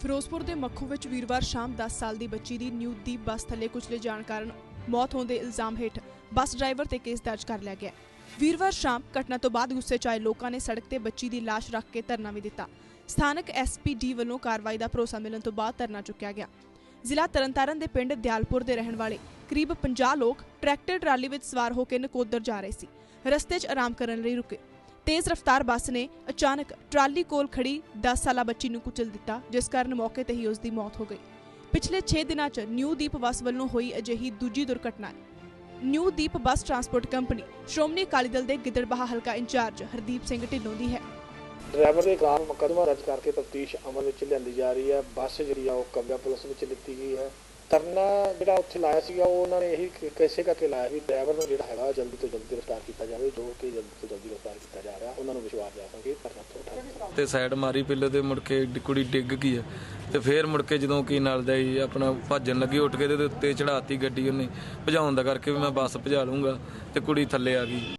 ਫਿਰੋਜ਼ਪੁਰ ਦੇ ਮੱਖੂ ਵਿੱਚ ਵੀਰਵਾਰ ਸ਼ਾਮ 10 ਸਾਲ ਦੀ ਬੱਚੀ ਦੀ ਨਿਊ ਦੀਪ ਬੱਸ ਥੱਲੇ ਕੁਚਲੇ ਜਾਣ ਕਾਰਨ ਮੌਤ ਹੋਣ ਦੇ ਇਲਜ਼ਾਮ ਹੇਠ ਬੱਸ ਡਰਾਈਵਰ ਤੇ ਕੇਸ ਦਰਜ ਕਰ ਲਿਆ ਗਿਆ। ਵੀਰਵਾਰ ਸ਼ਾਮ ਘਟਨਾ ਤੋਂ ਬਾਅਦ ਗੁੱਸੇ 'ਚ ਆਏ ਲੋਕਾਂ ਨੇ ਸੜਕ ਤੇ ਬੱਚੀ ਦੀ ਲਾਸ਼ ਰੱਖ ਕੇ ਧਰਨਾ ਵੀ ਦਿੱਤਾ। ਸਥਾਨਕ ਐਸਪੀਡੀ ਵੱਲੋਂ ਕਾਰਵਾਈ ਦਾ ਭਰੋਸਾ ਮਿਲਣ ਤੋਂ ਬਾਅਦ ਧਰਨਾ ਚੁੱਕਿਆ ਗਿਆ। ਜ਼ਿਲ੍ਹਾ ਤਰਨਤਾਰਨ ਦੇ ਪਿੰਡ ਦਿਆਲਪੁਰ ਦੇ ਰਹਿਣ ਵਾਲੇ ਕਰੀਬ 50 ਲੋਕ ਟਰੈਕਟਰ ਟਰਾਲੀ ਵਿੱਚ ਸਵਾਰ ਹੋ ਕੇ ਨਕੋਦਰ ਜਾ ਰਹੇ ਸੀ। ਰਸਤੇ 'ਚ ਆਰਾਮ ਕਰਨ ਲਈ ਰੁਕੇ। ਤੇਜ਼ ਰਫ਼ਤਾਰ ਬੱਸ ਨੇ ਅਚਾਨਕ ਟਰਾਲੀ ਕੋਲ ਖੜੀ 10 ਸਾਲਾ ਬੱਚੀ ਨੂੰ ਕੁਚਲ ਦਿੱਤਾ, ਜਿਸ ਕਾਰਨ ਮੌਕੇ ਤੇ ਹੀ ਉਸ ਦੀ ਮੌਤ ਹੋ ਗਈ। ਪਿਛਲੇ 6 ਦਿਨਾਂ 'ਚ ਨਿਊ ਦੀਪ ਬੱਸ ਵੱਲੋਂ ਹੋਈ ਅਜਿਹੀ ਦੂਜੀ ਦੁਰਘਟਨਾ new Deep bus transport company, Shiromani Akali Dal ਦੇ ਗਿੱਦੜਬਾਹਾ ਹਲਕਾ ਇੰਚਾਰਜ ਹਰਦੀਪ ਸਿੰਘ ਢਿੱਲੋਂ ਦੀ ਹੈ। ਡਰਾਈਵਰ ਦੇ ਖਿਲਾਫ ਮੁਕੱਦਮਾ ਦਰਜ ਕਰਕੇ ਤਫਤੀਸ਼ ਅਮਲ ਵਿੱਚ ਲਿਆਂਦੀ ਜਾ ਰਹੀ ਹੈ। ਬੱਸ ਜਿਹੜੀ ਆ, ਉਹ ਕਬਜ਼ਾ ਪੁਲਿਸ ਵਿੱਚ ਲਿੱਤੀ ਗਈ ਹੈ। ਧਰਨਾ ਜਿਹੜਾ ਉੱਥੇ ਲਾਇਆ ਸੀਗਾ, ਉਹ ਉਹਨਾਂ ਨੇ ਇਹੀ ਕ- ਕਰਕੇ ਲਾਇਆ ਵੀ ਡਰਾਈਵਰ ਨੂੰ ਜਿਹੜਾ ਹੈਗਾ, ਜਲਦੀ ਤੋਂ ਜਲਦੀ ਗ੍ਰਿਫਤਾਰ ਕੀਤਾ ਜਾਵੇ, ਜੋ ਕਿ ਜਲਦੀ ਤੋਂ ਜਲਦੀ ਗ੍ਰਿਫਤਾਰ ਕੀਤਾ ਜਾ ਰਿਹਾ, ਉਹਨਾਂ ਨੂੰ ਵਿਸ਼ਵਾਸ ਜਾ ਸਕੇ ਧਰਨਾ ਤੋਂ ਤੇ ਸਾਈਡ ਮਾਰੀ ਪਿੱਲੇ ਤੇ ਮੁੜ ਕੇ ਕੁੜੀ ਡਿੱਗ ਗਈ ਆ, ਤੇ ਫੇਰ ਮੁੜ ਕੇ ਜਦੋਂ ਕੀ ਨਾਲ ਦਾ ਹੀ ਆਪਣਾ ਭੱਜਣ ਲੱਗੀ, ਉੱਠ ਕੇ ਤੇ ਉੱਤੇ ਚੜਾਤੀ ਗੱਡੀ ਉਹਨੇ, ਭਜਾਉਣ ਦਾ ਕਰਕੇ ਵੀ ਮੈਂ ਬੱਸ ਭਜਾ ਲੂੰਗਾ ਤੇ ਕੁੜੀ ਥੱਲੇ ਆ ਗਈ।